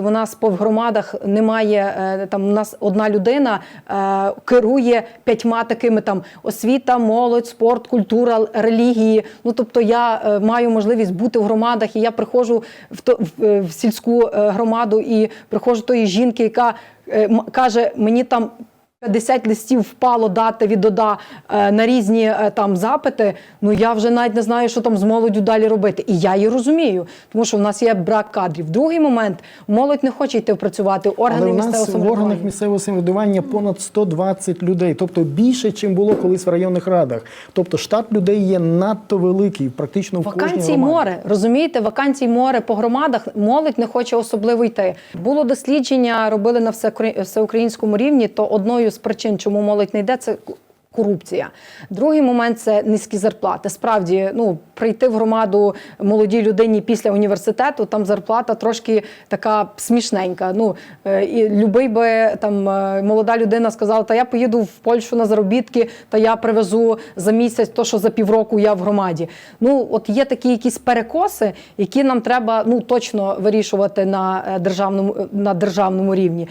У нас по громадах немає е, там. У нас одна людина е, керує п'ятьма такими там освіта, молодь, спорт, культура, релігії. Ну тобто я е, маю можливість бути в громадах, і я приходжу в, то, в, е, в сільську е, громаду і приходжу тої жінки, яка е, каже: мені там 50 листів впало дати від ОДА е, на різні е, там запити. Ну я вже навіть не знаю, що там з молоддю далі робити. І я її розумію, тому що в нас є брак кадрів. Другий момент молодь не хоче йти працювати. Органи Але місцевого нас в органах місцевого самоврядування понад 120 людей, тобто більше, ніж було колись в районних радах. Тобто штат людей є надто великий, практично в Вакансій море, розумієте, вакансій море по громадах молодь не хоче особливо йти. Було дослідження, робили на всеукр- всеукраїнському рівні, то одною з причин, чому молодь не йде, це корупція. Другий момент це низькі зарплати. Справді, ну прийти в громаду молодій людині після університету, там зарплата трошки така смішненька. Ну е, і любий би там е, молода людина сказала, та я поїду в Польщу на заробітки, та я привезу за місяць то, що за півроку я в громаді. Ну, от є такі якісь перекоси, які нам треба ну точно вирішувати на е, державному на державному рівні.